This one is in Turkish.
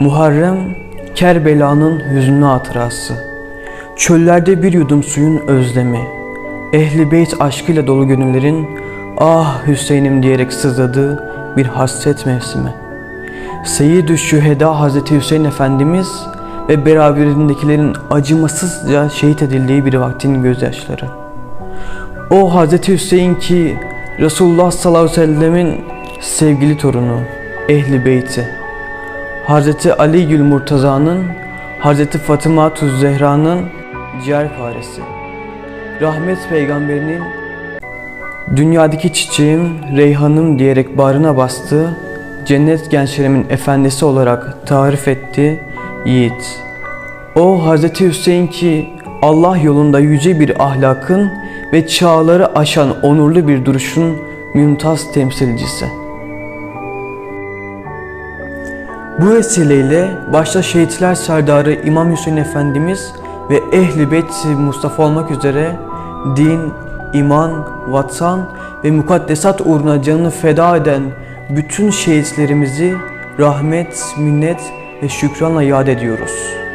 Muharrem, Kerbela'nın hüznlü hatırası. Çöllerde bir yudum suyun özlemi. Ehli beyt aşkıyla dolu gönüllerin ah Hüseyin'im diyerek sızladığı bir hasret mevsimi. Seyyid-ü Şüheda Hazreti Hüseyin Efendimiz ve beraberindekilerin acımasızca şehit edildiği bir vaktin gözyaşları. O Hazreti Hüseyin ki Resulullah sallallahu aleyhi ve sellemin sevgili torunu, ehli beyti. Hazreti Ali Gül Murtaza'nın, Hazreti Fatıma Tuz Zehra'nın ciğerparesi. Rahmet peygamberinin dünyadaki çiçeğim, reyhanım diyerek bağrına bastığı cennet gençlerimin efendisi olarak tarif etti yiğit. O Hazreti Hüseyin ki Allah yolunda yüce bir ahlakın ve çağları aşan onurlu bir duruşun mümtaz temsilcisi. Bu vesileyle başta şehitler serdarı İmam Hüseyin Efendimiz ve Ehli Beyt Mustafa olmak üzere din, iman, vatan ve mukaddesat uğruna canını feda eden bütün şehitlerimizi rahmet, minnet ve şükranla yad ediyoruz.